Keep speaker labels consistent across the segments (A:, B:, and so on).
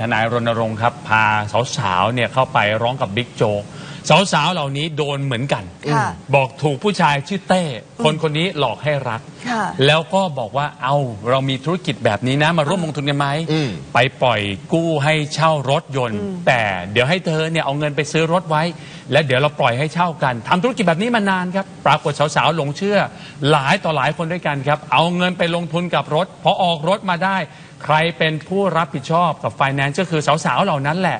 A: ทนายรณรงค์ครับ พาสาวๆเนี่ยเข้าไปร้องกับบิ๊กโจ๊ก สาวๆเหล่านี้โดนเหมือนกัน
B: ค่ะ
A: บอกถูกผู้ชายชื่อเต้ คนคนนี้หลอกให้รัก
B: ค่ะ
A: แล้วก็บอกว่าเอาเรามีธุรกิจแบบนี้นะมาร่วมลงทุนกันไหม
C: อืม
A: ไปปล่อยกู้ให้เช่ารถยนต์ แต่เดี๋ยวให้เธอเนี่ยเอาเงินไปซื้อรถไว้ แล้วเดี๋ยวเราปล่อยให้เช่ากันทำธุรกิจแบบนี้มานานครับ ปรากฏสาวๆหลงเชื่อ หลายต่อหลายคนด้วยกันครับ เอาเงินไปลงทุนกับรถ พอออกรถมาได้ ใครเป็นผู้รับผิดชอบกับไฟแนนซ์ก็คือสาวๆเหล่านั้นแหละ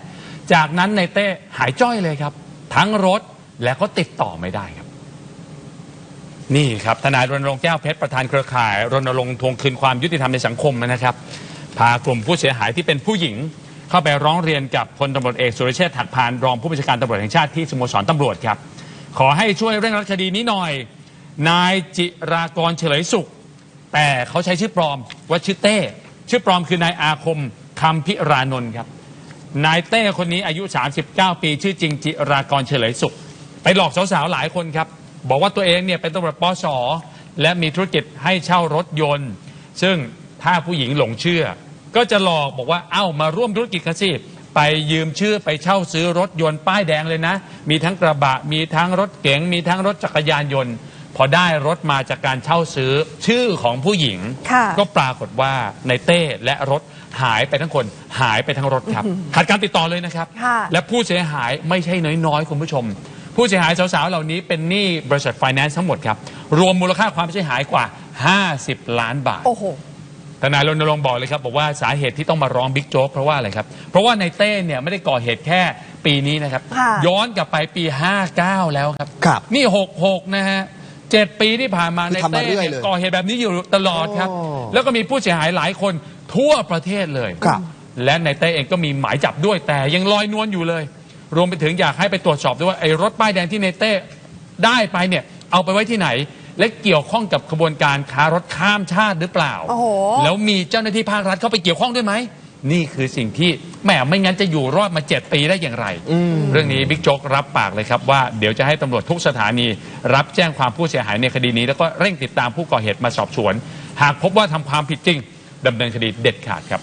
A: จากนั้นในเต้หายจ้อยเลยครับ ทั้งรถและก็ติดต่อไม่ได้ครับ นี่ครับทนายรณรงค์แก้วเพชรประธานเครือข่ายรณรงค์ทวงคืนความยุติธรรมในสังคมนะครับ พากลุ่มผู้เสียหายที่เป็นผู้หญิง เข้าไปร้องเรียนกับพลตำรวจเอกสุรเชษฐ์หักพานรองผู้บัญชาการตำรวจแห่งชาติที่สโมสรตำรวจครับ ขอให้ช่วยเร่งรัดคดีนี้หน่อย นายจิรากรเฉลยสุข แต่เขาใช้ชื่อปลอมว่าชื่อเต้ ชื่อปลอมคือนายอาคมคำพิรานนท์ครับ นายเต้คนนี้อายุ 39 ปี ชื่อจริงจิรากรเฉลยสุข ไปหลอกสาวๆหลายคนครับ บอกว่าตัวเองเนี่ยเป็นตำรวจปสและมีธุรกิจให้เช่ารถยนต์ ซึ่งถ้าผู้หญิงหลงเชื่อ ก็จะหลอกบอกว่าเอ้ามาร่วมธุรกิจกันสิไปยืมชื่อไปเช่าซื้อรถยนต์ป้ายแดงเลยนะ มีทั้งกระบะ มีทั้งรถเก๋งมีทั้งรถจักรยานยนต์ อได้รถมาจากการเช่าซื้อชื่อของผู้หญิง
B: ค่ะ
A: ก็ปรากฏว่าในเต้และรถหายไปทั้งคนหายไปทั้งรถครับขาดการติดต่อเลยนะครับ
B: ค่ะ
A: และผู้เสียหายไม่ใช่น้อยๆ คุณผู้ชม ผู้เสียหายสาวๆ เหล่านี้เป็นหนี้บริษัทไฟแนนซ์ทั้งหมดครับ รวมมูลค่าความเสียหายกว่า 50 ล้านบาท
B: โอ้โห
A: ทนายรณรงค์บอกเลยครับ บอกว่าสาเหตุที่ต้องมาร้องบิ๊กโจ๊กเพราะว่าอะไรครับ เพราะว่าในเต้เนี่ยไม่ได้ก่อเหตุแค่ปีนี้นะครับ
B: ค่ะ
A: ย้อนกลับไปปี 59 แล้วครับ
C: ครับ
A: นี่ 66 นะฮะ เจ็ดปีที่ผ่านมา
C: คือ
A: ใน
C: ทำมา
A: เต้
C: เรื่อย
A: เนี่ย
C: เลย
A: ก่อเหตุแบบนี้อยู่ตลอดครับ
C: โอ้
A: แล้วก็มีผู้เสียหายหลายคนทั่วประเทศเลย
C: ครับ
A: และในเต้เองก็มีหมายจับด้วยแต่ยังลอยนวลอยู่เลย รวมไปถึงอยากให้ไปตรวจสอบด้วยว่าไอ้รถป้ายแดงที่ในเต้ได้ไปเนี่ยเอาไปไว้ที่ไหน และเกี่ยวข้องกับขบวนการค้ารถข้ามชาติหรือเปล่า
B: โอ้โห
A: แล้วมีเจ้าหน้าที่ภาครัฐเข้าไปเกี่ยวข้องด้วยไหม นี่คือสิ่งที่แหมไม่งั้นจะอยู่รอดมาเจ็ดปีได้อย่างไร เรื่องนี้บิ๊กโจ๊กรับปากเลยครับว่าเดี๋ยวจะให้ตำรวจทุกสถานี รับแจ้งความผู้เสียหายในคดีนี้ แล้วก็เร่งติดตามผู้ก่อเหตุมาสอบสวน หากพบว่าทำความผิดจริงดำเนินคดีเด็ดขาดครับ